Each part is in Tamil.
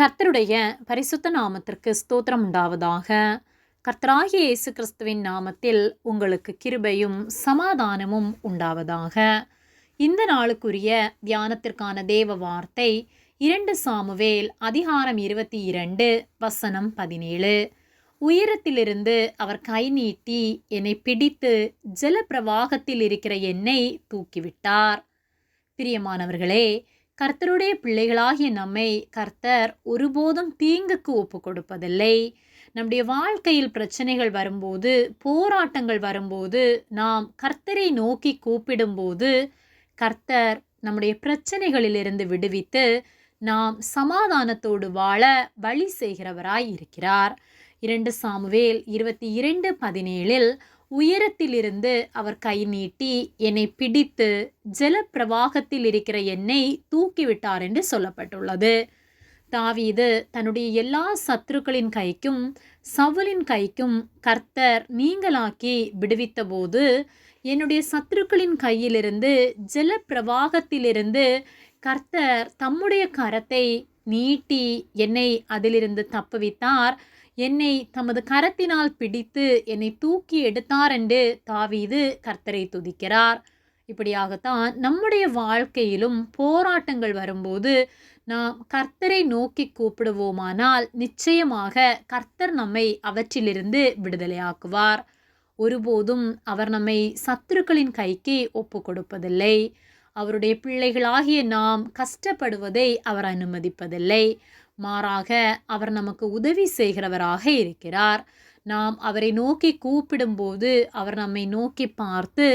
கர்த்தருடைய பரிசுத்த நாமத்திற்கு ஸ்தோத்திரம் உண்டாவதாக. கர்த்தராகிய இயேசு கிறிஸ்துவின் நாமத்தில் உங்களுக்கு கிருபையும் சமாதானமும் உண்டாவதாக. இந்த நாளுக்குரிய தியானத்திற்கான தேவ வார்த்தை இரண்டு சாமுவேல் அதிகாரம் இருபத்தி இரண்டு வசனம் பதினேழு. உயரத்திலிருந்து அவர் கை நீட்டி என்னை பிடித்து ஜலப்பிரவாகத்தில் இருக்கிற என்னை தூக்கிவிட்டார். பிரியமானவர்களே கர்த்தருடைய பிள்ளைகளாகிய நம்மை கர்த்தர் ஒருபோதும் தீங்குக்கு ஒப்பு கொடுப்பதில்லை நம்முடைய வாழ்க்கையில் பிரச்சனைகள் வரும்போது போராட்டங்கள் வரும்போது நாம் கர்த்தரை நோக்கி கூப்பிடும்போது கர்த்தர் நம்முடைய பிரச்சனைகளிலிருந்து விடுவித்து நாம் சமாதானத்தோடு வாழ வழி செய்கிறவராய் இருக்கிறார். இரண்டு சாமுவேல் இருபத்தி இரண்டு பதினேழில் உயரத்திலிருந்து அவர் கை நீட்டி என்னை பிடித்து ஜல பிரவாகத்தில் இருக்கிற என்னை தூக்கிவிட்டார் என்று சொல்லப்பட்டுள்ளது. தாவீது தன்னுடைய எல்லா சத்துருக்களின் கைக்கும் சவுலின் கைக்கும் கர்த்தர் நீங்களாக்கி விடுவித்தபோது என்னுடைய சத்துருக்களின் கையிலிருந்து ஜல பிரவாகத்திலிருந்து கர்த்தர் தம்முடைய கரத்தை நீட்டி என்னை அதிலிருந்து தப்புவித்தார். என்னை தமது கரத்தினால் பிடித்து என்னை தூக்கி எடுத்தார் என்று தாவீது கர்த்தரை துதிக்கிறார். இப்படியாகத்தான் நம்முடைய வாழ்க்கையிலும் போராட்டங்கள் வரும்போது நாம் கர்த்தரை நோக்கி கூப்பிடுவோமானால் நிச்சயமாக கர்த்தர் நம்மை அவற்றிலிருந்து விடுதலையாக்குவார். ஒருபோதும் அவர் நம்மை சத்துருக்களின் கைக்கு ஒப்பு கொடுப்பதில்லை. அவருடைய பிள்ளைகளாகிய நாம் கஷ்டப்படுவதை அவர் அனுமதிப்பதில்லை. மாறாக அவர் நமக்கு உதவி செய்கிறவராக இருக்கிறார். நாம் அவரை நோக்கி கூப்பிடும்போது அவர் நம்மை நோக்கி பார்த்து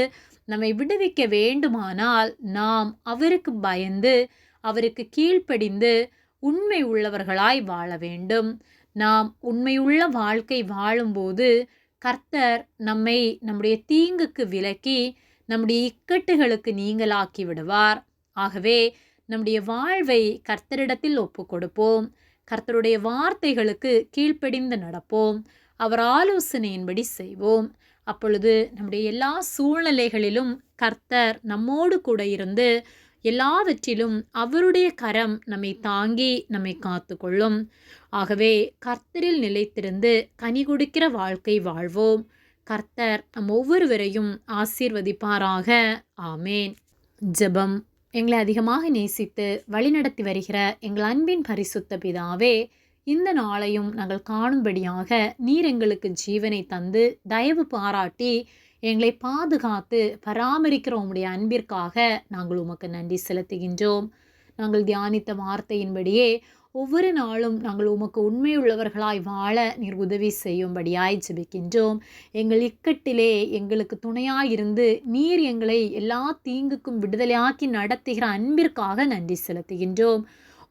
நம்மை விடுவிக்க வேண்டுமானால் நாம் அவருக்கு பயந்து அவருக்கு கீழ்ப்படிந்து உண்மை உள்ளவர்களாய் வாழ வேண்டும். நாம் உண்மையுள்ள வாழ்க்கை வாழும்போது கர்த்தர் நம்மை நம்முடைய தீங்குக்கு விலக்கி நம்முடைய இக்கட்டுகளுக்கு நீங்களாக்கி விடுவார். ஆகவே நம்முடைய வாழ்வை கர்த்தரிடத்தில் ஒப்பு கொடுப்போம் கர்த்தருடைய வார்த்தைகளுக்கு கீழ்ப்படிந்து நடப்போம். அவர் ஆலோசனையின்படி செய்வோம். அப்பொழுது நம்முடைய எல்லா சூழ்நிலைகளிலும் கர்த்தர் நம்மோடு கூட இருந்து எல்லாவற்றிலும் அவருடைய கரம் நம்மை தாங்கி நம்மை காத்து கொள்ளும் ஆகவே கர்த்தரில் நிலைத்திருந்து கனி கொடுக்கிற வாழ்க்கை வாழ்வோம். கர்த்தர் நம் ஒவ்வொருவரையும் ஆசீர்வதிப்பாராக. ஆமேன். ஜெபம். எங்களை அதிகமாக நேசித்து வழிநடத்தி வருகிற எங்கள் அன்பின் பரிசுத்த பிதாவே இந்த நாளையும் நாங்கள் காணும்படியாக நீர் எங்களுக்கு ஜீவனை தந்து தயவு பாராட்டி எங்களை பாதுகாத்து பராமரிக்கிற உங்களுடைய அன்பிற்காக நாங்கள் உமக்கு நன்றி செலுத்துகின்றோம். நாங்கள் தியானித்த வார்த்தையின்படியே ஒவ்வொரு நாளும் நாங்கள் உமக்கு உண்மையுள்ளவர்களாய் வாழ நீர் உதவி செய்யும்படியாய் ஜெபிக்கின்றோம். எங்கள் இக்கட்டிலே எங்களுக்கு துணையாயிருந்து நீர் எங்களை எல்லா தீங்குக்கும் விடுதலையாக்கி நடத்துகிற அன்பிற்காக நன்றி செலுத்துகின்றோம்.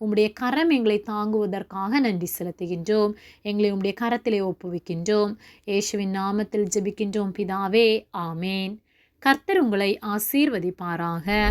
உம்முடைய கரம் எங்களை தாங்குவதற்காக நன்றி செலுத்துகின்றோம். எங்களை உம்முடைய கரத்திலே ஒப்புவிக்கின்றோம். இயேசுவின் நாமத்தில் ஜெபிக்கின்றோம் பிதாவே ஆமேன். கர்த்தர் உங்களை ஆசீர்வதிப்பாராக.